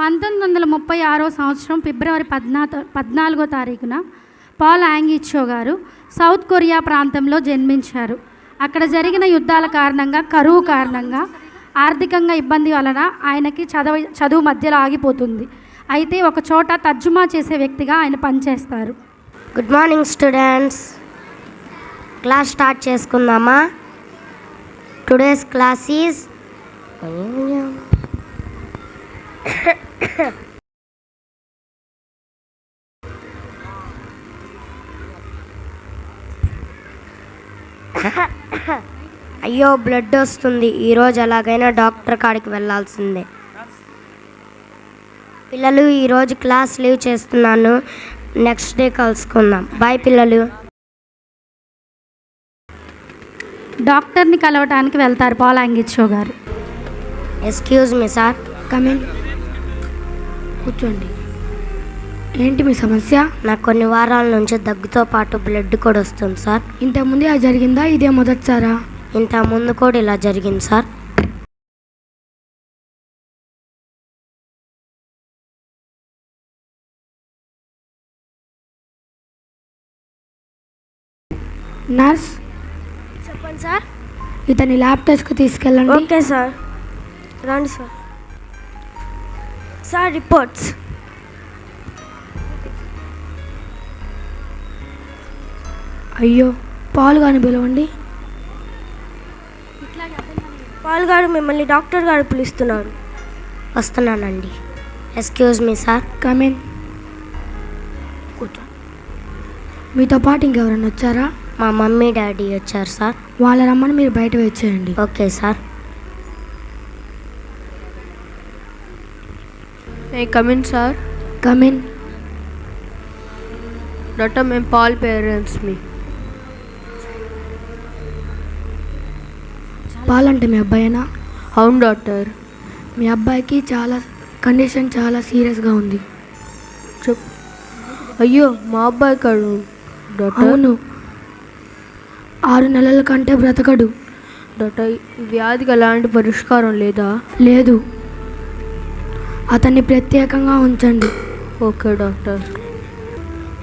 పంతొమ్మిది వందల ముప్పై ఆరో సంవత్సరం ఫిబ్రవరి పద్నా పద్నాలుగో తారీఖున పాల్ యాంగిచో గారు సౌత్ కొరియా ప్రాంతంలో జన్మించారు. అక్కడ జరిగిన యుద్ధాల కారణంగా కరువు కారణంగా ఆర్థికంగా ఇబ్బంది వలన ఆయనకి చదవ చదువు మధ్యలో ఆగిపోతుంది. అయితే ఒక చోట తర్జుమా చేసే వ్యక్తిగా ఆయన పనిచేస్తారు. Good morning students. Class start చేసుకుందామా? టుడేస్ క్లాస్ ఈజ్ అయ్యో బ్లడ్ వస్తుంది. ఈరోజు ఎలాగైనా డాక్టర్ కాడికి వెళ్ళాల్సిందే. పిల్లలు ఈరోజు క్లాస్ లీవ్ చేస్తున్నాను. నెక్స్ట్ డే కలుసుకుందాం. బాయ్ పిల్లలు. డాక్టర్ని కలవటానికి వెళ్తారు పాల్ యాంగిచో గారు ఎక్స్క్యూజ్ మీ సార్ కమిన్ కూర్చోండి. ఏంటి మీ సమస్య? నాకు కొన్ని వారాల నుంచి దగ్గుతో పాటు బ్లడ్ కూడా వస్తుంది సార్. ఇంతకుముందే అది జరిగిందా? ఇదే మొదటిసారా? ఇంత ముందు కూడా ఇలా జరిగింది సార్. నర్స్? చెప్పండి సార్. ఇతని ల్యాబ్ టెస్ట్కి తీసుకెళ్ళండి. Okay sir. రండి సార్. సార్ రిపోర్ట్స్ అయ్యో పాలు కానీ పిలవండి. పాల్గాడు మిమ్మల్ని డాక్టర్ గారు పిలుస్తున్నారు. వస్తున్నానండి. Excuse me sir. కమిన్ కూర్చో. మీతో పాటు ఇంకెవరైనా వచ్చారా? మా మమ్మీ డాడీ వచ్చారు సార్. వాళ్ళ రమ్మని మీరు బయట వచ్చేయండి okay sir. A come in sir come in doctor మేము పాల్ పేరెంట్స్ మీ పాలంటే మీ అబ్బాయినా? అవును డాక్టర్. మీ అబ్బాయికి చాలా కండిషన్ చాలా సీరియస్గా ఉంది. చెప్. అయ్యో మా అబ్బాయి కాడు డాక్టర్. అవును. ఆరు నెలల కంటే బ్రతకడు. డాక్టర్ ఈ వ్యాధికి ఎలాంటి పరిష్కారం లేదా? లేదు. అతన్ని ప్రత్యేకంగా ఉంచండి. Okay doctor.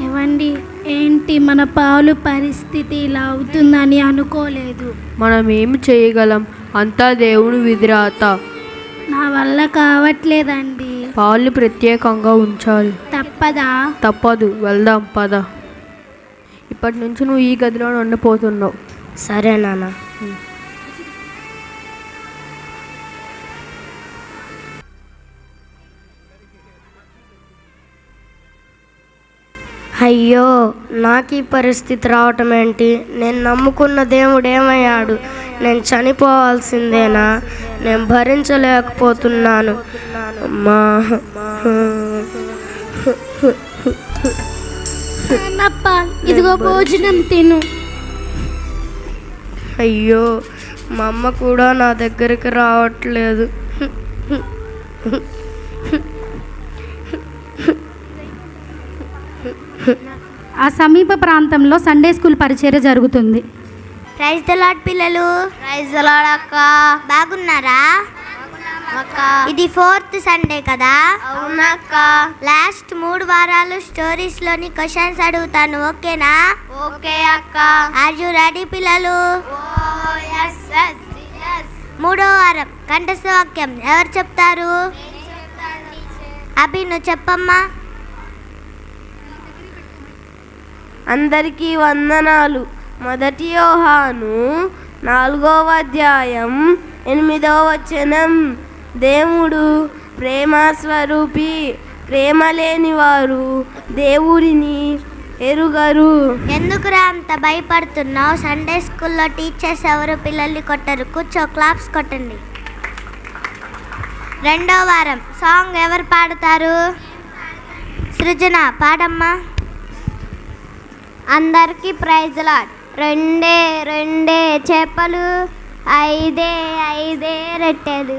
ఏవండి ఏంటి మన పాలు పరిస్థితి ఇలా అవుతుందని అనుకోలేదు. మనం ఏమి చేయగలం? అంతా దేవుని విధిరాత. నా వల్ల కావట్లేదండి. పాలు ప్రత్యేకంగా ఉంచాలి. తప్పదా? తప్పదు వెళ్దాం పద. ఇప్పటి నుంచి నువ్వు ఈ గదిలో ఉండిపోతున్నావు. సరే నాన్న. అయ్యో నాకు ఈ పరిస్థితి రావటం ఏంటి నేను నమ్ముకున్న దేవుడు ఏమయ్యాడు? నేను చనిపోవాల్సిందేనా? నేను భరించలేకపోతున్నాను. అమ్మా. ఇదిగో భోజనం తిను. అయ్యో మా అమ్మ కూడా నా దగ్గరికి రావట్లేదు. ఆ సమీప ప్రాంతంలో సండే స్కూల్ పరిచర్య జరుగుతుంది. ప్రైజ్ ద లాడ్ పిల్లలు. ప్రైజ్ ద లాడ్ అక్క. బాగున్నారా? అక్క. ఇది ఫోర్త్ సండే కదా? అవునక్క లాస్ట్ మూడు వారాలు స్టోరీస్లోని క్వశ్చన్స్ అడుగుతాను ఓకేనా? ఓకే అక్క. ఆర్ యు రెడీ పిల్లలు? మూడో వారం కంఠస్థ వాక్యం ఎవరు చెప్తారు? అభి నువ్వు చెప్పమ్మా. అందరికీ వందనాలు. మొదటి యోహాను నాలుగవ అధ్యాయం ఎనిమిదవ వచనం. దేవుడు ప్రేమస్వరూపి ప్రేమ లేని వారు దేవుడిని ఎరుగరు. ఎందుకురా అంత భయపడుతున్నావు? సండే స్కూల్లో టీచర్స్ ఎవరు? పిల్లల్ని కొట్టరు. కూర్చో క్లాప్స్ కొట్టండి. రెండో వారం. సాంగ్ ఎవరు పాడతారు? సృజన పాడమ్మా. అందరికీ ప్రైజ్ లాడ్ రెండే రెండే చేపలు ఐదే ఐదే రొట్టెలు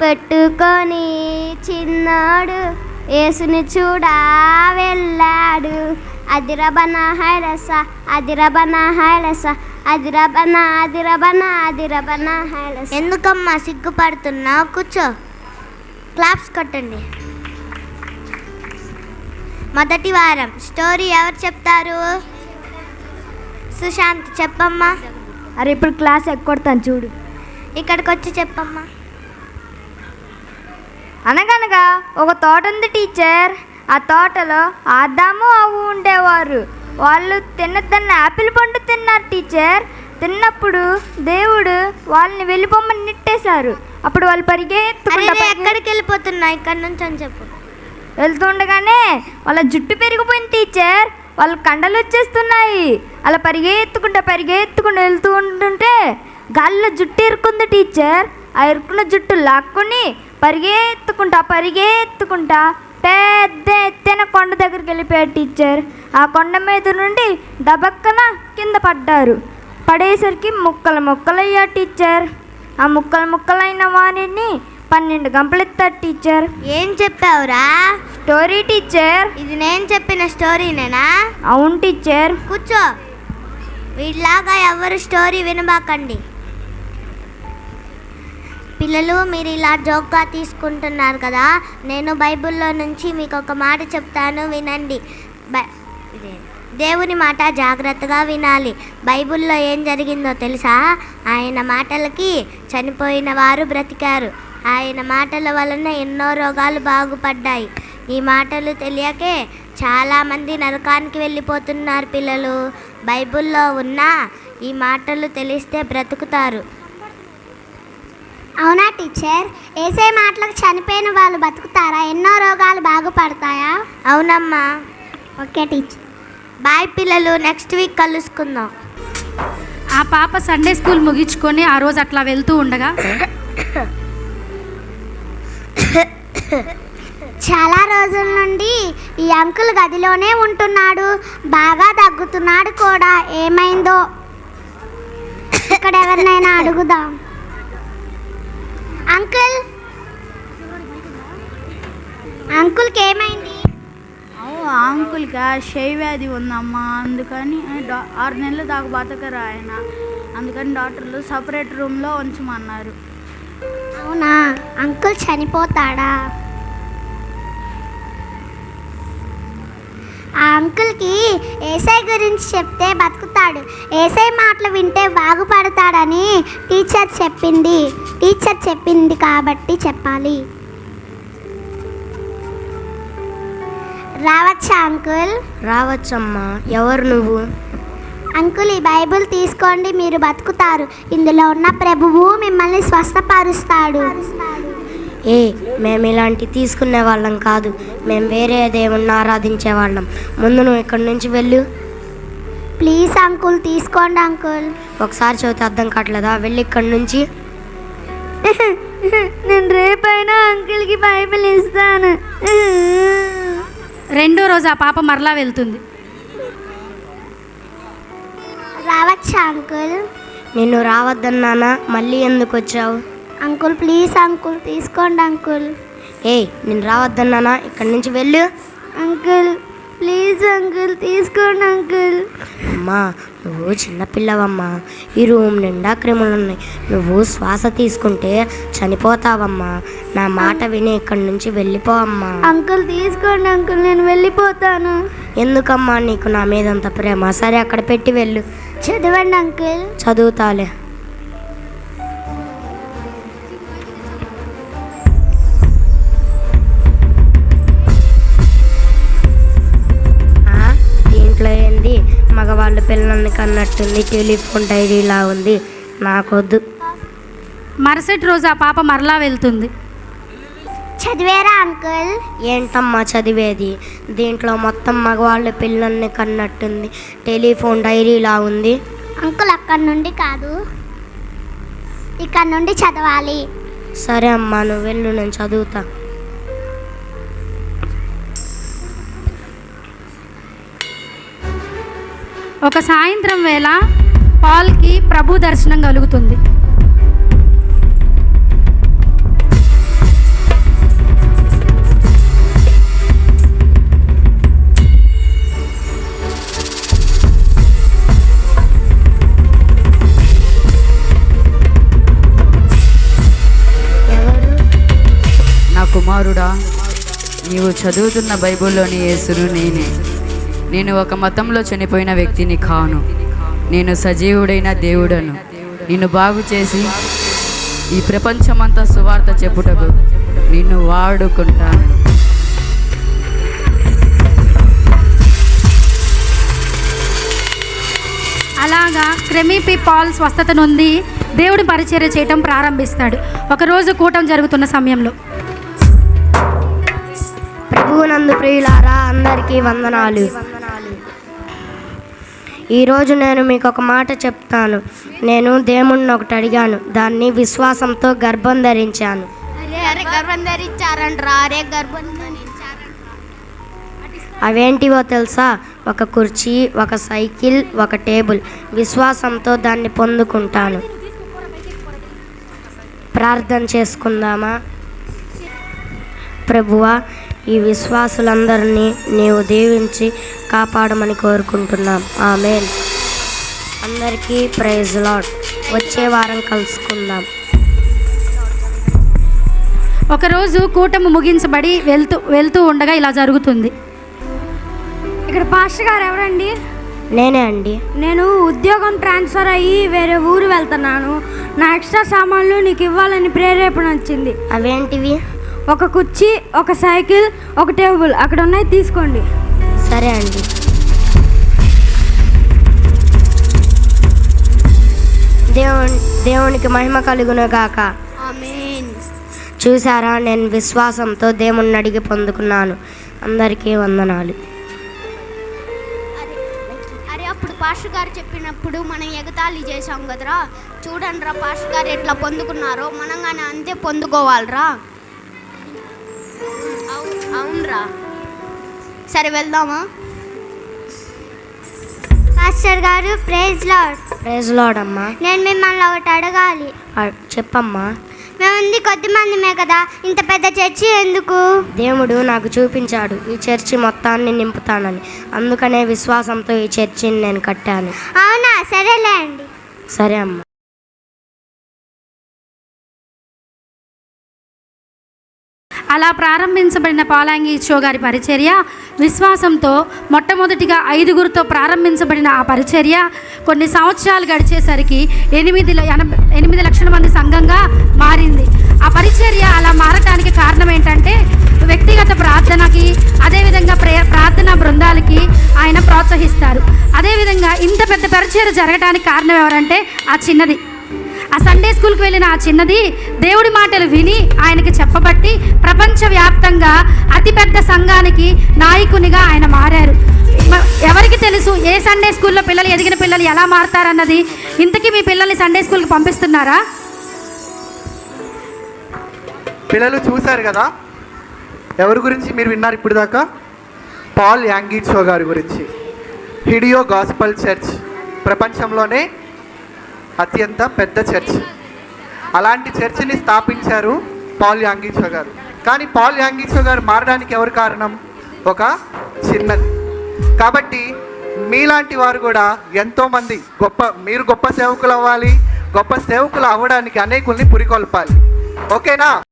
పెట్టుకొని చిన్నాడు యేసుని చూడా వెళ్ళాడు. అదిరబన హైరస అదిరబన హైరస అదిరబన అదిరబన అదిరబన హైరస. ఎందుకమ్మా సిగ్గుపడుతున్నావు? కూర్చో. క్లాప్స్ కొట్టండి. మొదటి వారం. స్టోరీ ఎవరు చెప్తారు? సుశాంత్ చెప్పమ్మా. అరే ఇప్పుడు క్లాస్ ఎక్కొడతాను చూడు. ఇక్కడికి వచ్చి చెప్పమ్మా. అనగనగా ఒక తోట ఉంది టీచర్. ఆ తోటలో ఆదాము అవ్వు ఉండేవారు. వాళ్ళు తిన్న తిన్న యాపిల్ పండు తిన్నారు టీచర్. తిన్నప్పుడు దేవుడు వాళ్ళని వెళ్ళిపోమని నెట్టేశారు. అప్పుడు వాళ్ళు పరిగెత్తుకుంటా ఎక్కడికి వెళ్ళిపోతున్నా ఇక్కడ నుంచి అని చెప్పు. వెళ్తుండగానే వాళ్ళ జుట్టు పెరిగిపోయింది టీచర్. వాళ్ళు కండలు వచ్చేస్తున్నాయి. అలా పరిగెత్తుకుంటా పరిగెత్తుకుంటూ వెళ్తూ ఉంటుంటే గాల్లో జుట్టు ఇరుక్కుంది టీచర్. ఆ ఇరుక్కున్న జుట్టు లాక్కొని పరిగెత్తుకుంటా పరిగెత్తుకుంటా పెద్ద ఎత్తైన కొండ దగ్గరికి వెళ్ళిపోయారు టీచర్. ఆ కొండ మీద నుండి దబక్కన కింద పడ్డారు. పడేసరికి ముక్కలు ముక్కలయ్యా టీచర్. ఆ ముక్కలు ముక్కలైన వారిని పన్నెండు గంపలెత్తాడు టీచర్. ఏం చెప్పావురా? Story teacher. ఇది నేను చెప్పిన స్టోరీనేనా? అవును టీచర్. కూర్చో. వీళ్ళలాగా ఎవరు స్టోరీ వినబాకండి. పిల్లలు మీరు ఇలా జోక్గా తీసుకుంటున్నారు కదా నేను బైబిల్లో నుంచి మీకు ఒక మాట చెప్తాను వినండి. దేవుని మాట జాగ్రత్తగా వినాలి. బైబిల్లో ఏం జరిగిందో తెలుసా? ఆయన మాటలకి చనిపోయిన వారు బ్రతికారు. ఆయన మాటల వలన ఎన్నో రోగాలు బాగుపడ్డాయి. ఈ మాటలు తెలియకే చాలామంది నరకానికి వెళ్ళిపోతున్నారు పిల్లలు. బైబిల్లో ఉన్న ఈ మాటలు తెలిస్తే బ్రతుకుతారు. అవునా టీచర్? ఏసే మాటలకు చనిపోయిన వాళ్ళు బతుకుతారా? ఎన్నో రోగాలు బాగుపడతాయా? అవునమ్మా. ఓకే టీచర్ బాయ్ పిల్లలు నెక్స్ట్ వీక్ కలుసుకుందాం. ఆ పాప సండే స్కూల్ ముగించుకొని ఆ రోజు అట్లా వెళ్తూ ఉండగా చాలా రోజుల నుండి ఈ అంకుల్ గదిలోనే ఉంటున్నాడు. బాగా దగ్గుతున్నాడు కూడా. ఏమైందో? ఇక్కడ ఎవరినైనా అడుగుదాం. అంకుల్? అంకుల్కి ఏమైంది అంకుల్గా క్షయ వ్యాధి ఉందమ్మా. అందుకని ఆరు నెలల దాకా బతకరు ఆయన. అందుకని డాక్టర్లు సపరేట్ రూమ్లో ఉంచమన్నారు. అవునా? అంకుల్ చనిపోతాడా? ఆ అంకుల్కి ఏసై గురించి చెప్తే బతుకుతాడు. ఏసై మాటలు వింటే బాగుపడతాడని టీచర్ చెప్పింది. టీచర్ చెప్పింది కాబట్టి చెప్పాలి. రావచ్చా అంకుల్? రావచ్చమ్మా. ఎవరు నువ్వు? అంకుల్ ఈ బైబిల్ తీసుకోండి మీరు బతుకుతారు. ఇందులో ఉన్న ప్రభువు మిమ్మల్ని స్వస్థపరుస్తాడు. ఏ మేము ఇలాంటి తీసుకునే వాళ్ళం కాదు. మేము వేరే దేవుణ్ణి ఆరాధించే వాళ్ళం. ముందు నువ్వు ఇక్కడి నుంచి వెళ్ళు. ప్లీజ్ అంకుల్ తీసుకోండి అంకుల్. ఒకసారి చదివితే అర్థం కావట్లేదా? వెళ్ళి ఇక్కడి నుంచి. నేను రేపైనా అంకుల్కి బైబిల్ ఇస్తాను. రెండో రోజు ఆ పాప మరలా వెళ్తుంది. రావచ్చా అంకుల్? నిన్ను రావద్దన్నానా? మళ్ళీ ఎందుకు వచ్చావు? అంకుల్ ప్లీజ్ అంకుల్ తీసుకోండి అంకుల్ ఏ నేను రావద్దన్నానా ఇక్కడి నుంచి వెళ్ళు. అంకుల్ ప్లీజ్ అంకుల్ తీసుకోండి అంకుల్ అమ్మా నువ్వు చిన్నపిల్లవమ్మా ఈ రూమ్ నిండా క్రిములు ఉన్నాయి. నువ్వు శ్వాస తీసుకుంటే చనిపోతావమ్మా. నా మాట విని ఇక్కడి నుంచి వెళ్ళిపో అమ్మా. అంకుల్ తీసుకోండి అంకుల్ నేను వెళ్ళిపోతాను. ఎందుకమ్మా నీకు నా మీద అంత ప్రేమ? సరే అక్కడ పెట్టి వెళ్ళు. చదవండి అంకుల్ చదువుతాలే. మగవాళ్ళు పిల్లల్ని కన్నట్టుంది టెలిఫోన్ డైరీలా ఉంది. నాకొద్దు. మరుసటి రోజు ఆ పాప మరలా వెళ్తుంది. చదివేరా అంకుల్? ఏంటమ్మా చదివేది? దీంట్లో మొత్తం మగవాళ్ళ పిల్లల్ని కన్నట్టుంది. టెలిఫోన్ డైరీలా ఉంది. అంకుల్ అక్కడ నుండి కాదు. ఇక్కడ నుండి చదవాలి. సరే అమ్మా నువ్వు వెళ్ళు నేను చదువుతా. ఒక సాయంత్రం వేళ పాల్కి ప్రభు దర్శనం కలుగుతుంది. నా కుమారుడా నీవు చదువుతున్న బైబిల్లోని యేసును నేనే. నేను ఒక మతంలో చనిపోయిన వ్యక్తిని కాను. నేను సజీవుడైన దేవుడను. నిన్ను బాగు చేసి ఈ ప్రపంచమంతా సువార్త చెప్పుటకు నిన్ను వాడుకుంటాను. అలాగా క్రెమీపి పాల్ స్వస్థత నొంది దేవుడి పరిచర్య చేయటం ప్రారంభిస్తాడు. ఒకరోజు కూటం జరుగుతున్న సమయంలో. ప్రభువునందు ప్రియులారా అందరికీ వందనాలు. ఈరోజు నేను మీకు ఒక మాట చెప్తాను. నేను దేవుణ్ణి ఒకటి అడిగాను. దాన్ని విశ్వాసంతో గర్భం ధరించాను. అరే గర్భం ధరించారంట్రా. అరే గర్భం ధరించారంట్రా. అవేంటివో తెలుసా? ఒక కుర్చీ ఒక సైకిల్ ఒక టేబుల్. విశ్వాసంతో దాన్ని పొందుకుంటాను. ప్రార్థన చేసుకుందామా? ప్రభువా ఈ విశ్వాసులందరినీ నీవు దీవించి కాపాడమని కోరుకుంటున్నాం. ఆమెన్. అందరికీ ప్రైజ్ లాడ్. వచ్చే వారం కలుసుకుందాం. ఒకరోజు కూటము ముగించబడి వెళ్తూ వెళ్తూ ఉండగా ఇలా జరుగుతుంది. ఇక్కడ పాస్టర్ గారు ఎవరండి? నేనే అండి. నేను ఉద్యోగం ట్రాన్స్ఫర్ అయ్యి వేరే ఊరు వెళ్తున్నాను. నా ఎక్స్ట్రా సామాన్లు నీకు ఇవ్వాలని ప్రేరేపణ వచ్చింది. అవేంటివి? ఒక కుర్చీ ఒక సైకిల్ ఒక టేబుల్. అక్కడ ఉన్నాయి తీసుకోండి. సరే అండి. దేవుని దేవునికి మహిమ కలుగును గాక ఆమేన్. చూసారా నేను విశ్వాసంతో దేవుణ్ణి అడిగి పొందుకున్నాను. అందరికీ వందనాలు. అరే అప్పుడు పాస్టర్ గారు చెప్పినప్పుడు మనం ఎగతాళి చేసాం కదరా? చూడండి రా పాస్టర్ గారు ఎట్లా పొందుకున్నారో. మనం కానీ అంతే పొందుకోవాలిరా. అవునరా. సరే వెళ్దామా? మాస్టర్ గారు ప్రేజ్ లాడ్. ప్రైజ్ లాడ్ అమ్మా. నేను మిమ్మల్ని ఒకటి అడగాలి. చెప్పమ్మా. మేముంది కొద్ది మందిమే కదా ఇంత పెద్ద చర్చి ఎందుకు? దేవుడు నాకు చూపించాడు ఈ చర్చి మొత్తాన్ని నింపుతానని. అందుకనే విశ్వాసంతో ఈ చర్చిని నేను కట్టాను. అవునా? సరేలే అండి సరే అమ్మా. అలా ప్రారంభించబడిన పాలాంగి ఇచ్చో గారి పరిచర్య విశ్వాసంతో మొట్టమొదటిగా ఐదుగురితో ప్రారంభించబడిన ఆ పరిచర్య కొన్ని సంవత్సరాలు గడిచేసరికి ఎనిమిది ఎనభై ఎనిమిది లక్షల మంది సంఘంగా మారింది. ఆ పరిచర్య అలా మారటానికి కారణం ఏంటంటే వ్యక్తిగత ప్రార్థనకి అదేవిధంగా ప్రే ప్రార్థనా బృందాలకి ఆయన ప్రోత్సహిస్తారు. అదేవిధంగా ఇంత పెద్ద పరిచర్య జరగడానికి కారణం ఎవరంటే ఆ చిన్నది. ఆ సండే స్కూల్కి వెళ్ళిన ఆ చిన్నది దేవుడి మాటలు విని ఆయనకి చెప్పబట్టి ప్రపంచవ్యాప్తంగా అతిపెద్ద సంఘానికి నాయకునిగా ఆయన మారారు. ఎవరికి తెలుసు ఏ సండే స్కూల్లో పిల్లలు ఎదిగిన పిల్లలు ఎలా మారుతారన్నది? ఇంతకీ మీ పిల్లల్ని సండే స్కూల్కి పంపిస్తున్నారా? పిల్లలు చూశారు కదా? ఎవరి గురించి మీరు విన్నారు ఇప్పుడు దాకా పాల్ యాంగిచో గారి గురించి. హిడియో గాస్పల్ చర్చ్ ప్రపంచంలోనే అత్యంత పెద్ద చర్చ్. అలాంటి చర్చిని స్థాపించారు పాల్ యాంగిచో గారు. కానీ పాల్ యాంగిచో గారు మారడానికి ఎవరు కారణం? ఒక చిన్నది. కాబట్టి మీలాంటి వారు కూడా ఎంతోమంది గొప్ప మీరు గొప్ప సేవకులు అవ్వాలి గొప్ప సేవకులు అవ్వడానికి అనేకుల్ని పురికొల్పాలి. ఓకేనా?